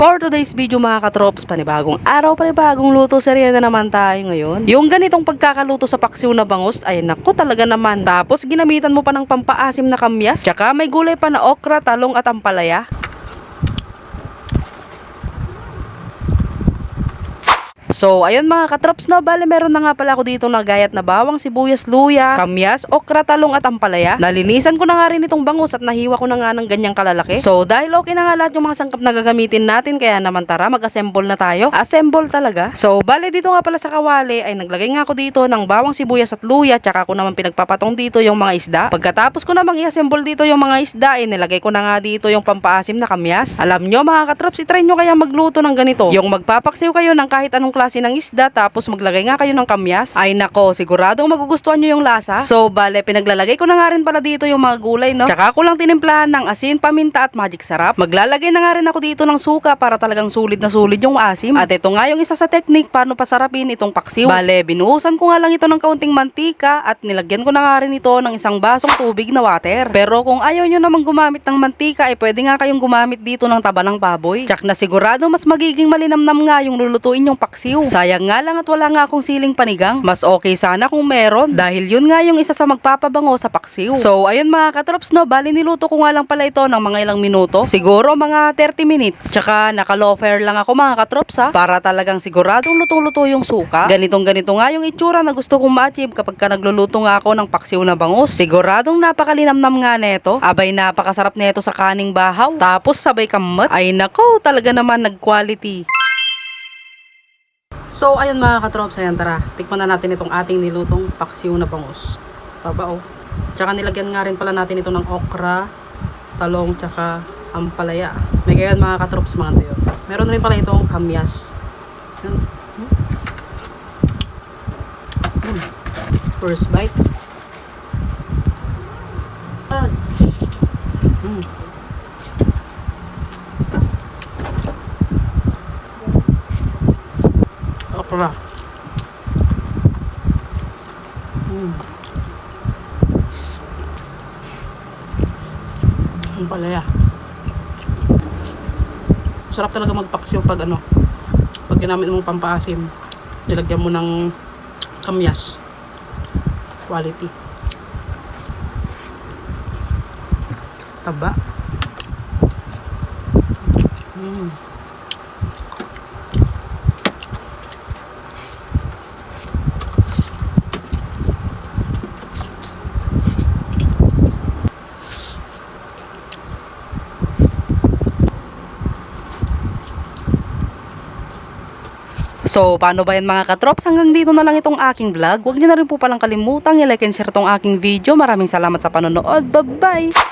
For today's video mga katrops, panibagong araw, panibagong luto, serya na naman tayo ngayon. Yung ganitong pagkakaluto sa paksiw na bangus, ay naku talaga naman. Tapos ginamitan mo pa ng pampaasim na kamyas, tsaka may gulay pa na okra, talong at ampalaya. So, ayun mga katrops na, bale meron na nga pala ako dito na gayat na bawang, sibuyas, luya, kamyas, okra, talong at ampalaya. Nalinisan ko na nga rin itong bangus at nahiwa ko na nga ng ganyang kalalaki. So, dahil okay na nga lahat yung mga sangkap na gagamitin natin, kaya naman tara, mag-assemble na tayo. Assemble talaga. So, bale dito nga pala sa kawali, ay naglagay nga ako dito ng bawang, sibuyas at luya, tsaka ko naman pinagpapatong dito yung mga isda. Pagkatapos ko namang i-assemble dito yung mga isda, ay nilagay ko na nga dito yung pampaasim na kamyas. Alam nyo mga katrops, itry nyo kaya magluto ng ganito. Yung magpapaksiw kayo ng kahit anong klase ng isda tapos maglagay nga kayo ng kamyas. Ay nako, siguradong magugustuhan nyo yung lasa. So, bale, pinaglalagay ko na nga rin pala dito yung mga gulay, no? Tsaka ko lang tinimplahan ng asin, paminta at magic sarap. Maglalagay na nga rin ako dito ng suka para talagang sulit na sulit yung asim. At ito nga yung isa sa technique paano pasarapin itong paksiw. Bale, binuhusan ko nga lang ito ng kaunting mantika at nilagyan ko na nga rin ito ng isang basong tubig na water. Pero kung ayaw nyo namang gumamit ng mantika, ay pwede nga kayong gumamit dito ng taba ng baboy. Tsak na sigurado mas magiging malinamnam nga yung lulutuin yung paksiw. Sayang nga lang at wala nga akong siling panigang. Mas okay sana kung meron dahil yun nga yung isa sa magpapabango sa paksiw. So ayun mga katrops no, bali niluto ko nga lang pala ito ng mga ilang minuto. Siguro mga 30 minutes. Tsaka naka low lang ako mga katrops ha, para talagang siguradong luto-luto yung suka. Ganitong ganito nga yung itsura na gusto kong ma-achieve kapag ka nagluluto nga ako ng paksiw na bangus. Siguradong napakalinamnam nga neto. Abay napakasarap neto sa kaning bahaw. Tapos sabay kamat. Ay nako, talaga naman nag-quality. So, ayun mga katrops, ayan tara. Tikman na natin itong ating nilutong paksiw na bangus. Taba oh. Tsaka nilagyan nga rin pala natin ito ng okra, talong, tsaka ampalaya. May gayon mga katrops mga tayo. Meron rin pala itong kamyas. Hmm. First bite. Hmm. Okra. Mm. Ang palaya. Sarap talaga magpaksiw pag ano, pag ginamit mo pampaasim, nilagyan mo ng kamyas. Quality. Taba. Mm. So, paano ba yan mga katrops? Hanggang dito na lang itong aking vlog. Huwag niyo na rin po palang kalimutang i-like and share itong aking video. Maraming salamat sa panonood. Bye-bye!